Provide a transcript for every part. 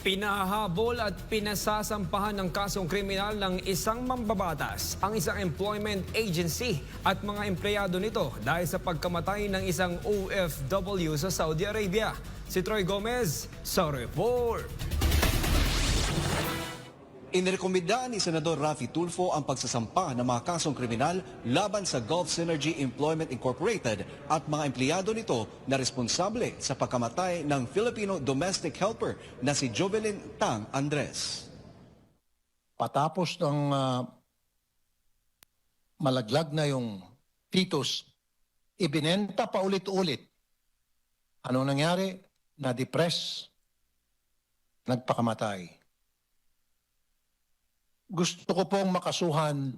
Pinahabol at pinasasampahan ng kasong kriminal ng isang mambabatas ang isang employment agency at mga empleyado nito dahil sa pagkamatay ng isang OFW sa Saudi Arabia. Si Troy Gomez sa report. Inirekomenda ni Senador Rafi Tulfo ang pagsasampa ng mga kasong kriminal laban sa Gulf Synergy Employment Incorporated at mga empleyado nito na responsable sa pagkamatay ng Filipino domestic helper na si Jovelyn Tang Andres. patapos ng ah, malaglag na yung fetus, ibinenta pa ulit-ulit. Anong nangyari? Na-depress, nagpakamatay. Gusto ko pong makasuhan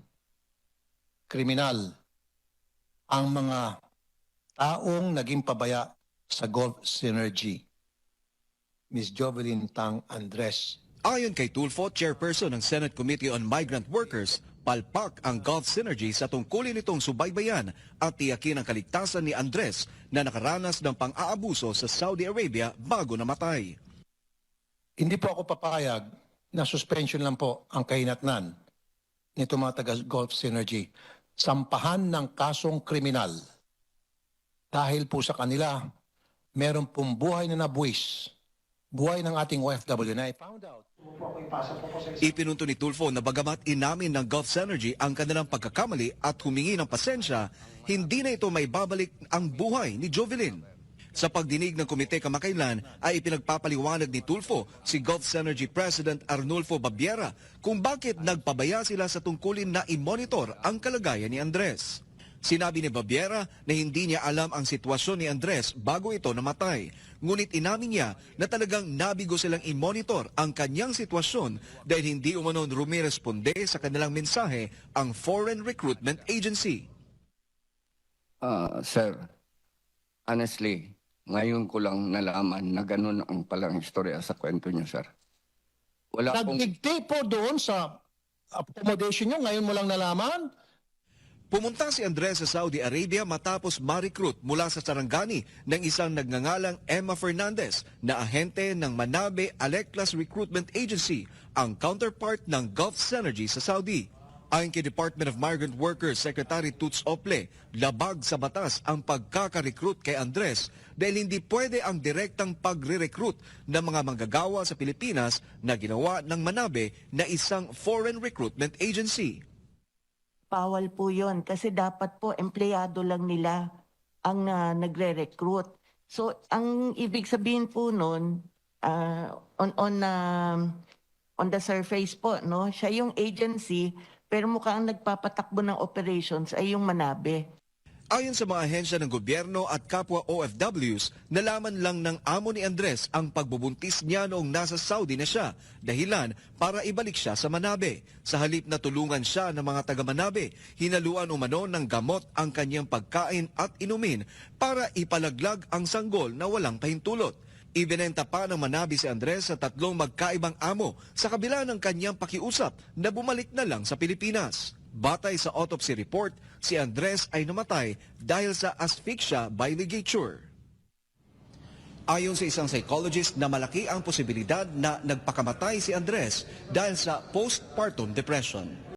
kriminal ang mga taong naging pabaya sa Gulf Synergy. Miss Jovelyn Tang Andres, Ayon kay Tulfo, chairperson ng Senate Committee on Migrant Workers, palpak ang Gulf Synergy sa tungkulin nitong subaybayan at tiyakin ang kaligtasan ni Andres na nakaranas ng pang-aabuso sa Saudi Arabia bago namatay. Hindi po ako papayag na suspension lang po ang kahinatnan nito mga taga Gulf Synergy. Sampahan ng kasong kriminal. Dahil po sa kanila, meron pong buhay na nabuwis. Buhay ng ating OFW na I found out. Ipinunto ni Tulfo na bagamat inamin ng Gulf Synergy ang kanilang pagkakamali at humingi ng pasensya, hindi na ito may babalik ang buhay ni Jovelyn. Sa pagdinig ng komite kamakailan ay ipinagpapaliwanag ni Tulfo si Gulf Synergy President Arnulfo Babiera kung bakit nagpabaya sila sa tungkulin na i-monitor ang kalagayan ni Andres. Sinabi ni Babiera na hindi niya alam ang sitwasyon ni Andres bago ito namatay. Ngunit inamin niya na talagang nabigo silang i-monitor ang kanyang sitwasyon dahil hindi umanon rumiresponde sa kanilang mensahe ang Foreign Recruitment Agency. Ah, sir, honestly, ngayon ko lang nalaman na ganun ang palang istorya sa kwento niyo, sir. Wala pong... Nagdigti po doon sa accommodation nyo, ngayon mo lang nalaman? Pumunta si Andres sa Saudi Arabia matapos ma-recruit mula sa Sarangani ng isang nagngangalang Emma Fernandez na ahente ng Manabe Aleclas Recruitment Agency, ang counterpart ng Gulf Synergy sa Saudi. Ayon kay Department of Migrant Workers Secretary Toots Ople, labag sa batas ang pagkaka-recruit kay Andres dahil hindi pwede ang direktang pagre-recruit ng mga manggagawa sa Pilipinas na ginawa ng Manabe na isang foreign recruitment agency. Bawal po yon kasi dapat po empleyado lang nila ang ah, nagre-recruit. So ang ibig sabihin po noon ah, on on um, on the surface po no, siya yung agency pero mukhang nagpapatakbo ng operations ay yung Manabe. Ayon sa mga ahensya ng gobyerno at kapwa OFWs, nalaman lang ng amo ni Andres ang pagbubuntis niya noong nasa Saudi na siya, dahilan para ibalik siya sa Manabe. Sa halip na tulungan siya ng mga taga Manabe, hinaluan umano ng gamot ang kanyang pagkain at inumin para ipalaglag ang sanggol na walang pahintulot. Ibinenta pa ng Manabi si Andres sa tatlong magkaibang amo sa kabila ng kanyang pakiusap na bumalik na lang sa Pilipinas. Batay sa autopsy report, si Andres ay namatay dahil sa asphyxia by ligature. Ayon sa isang psychologist na malaki ang posibilidad na nagpakamatay si Andres dahil sa postpartum depression.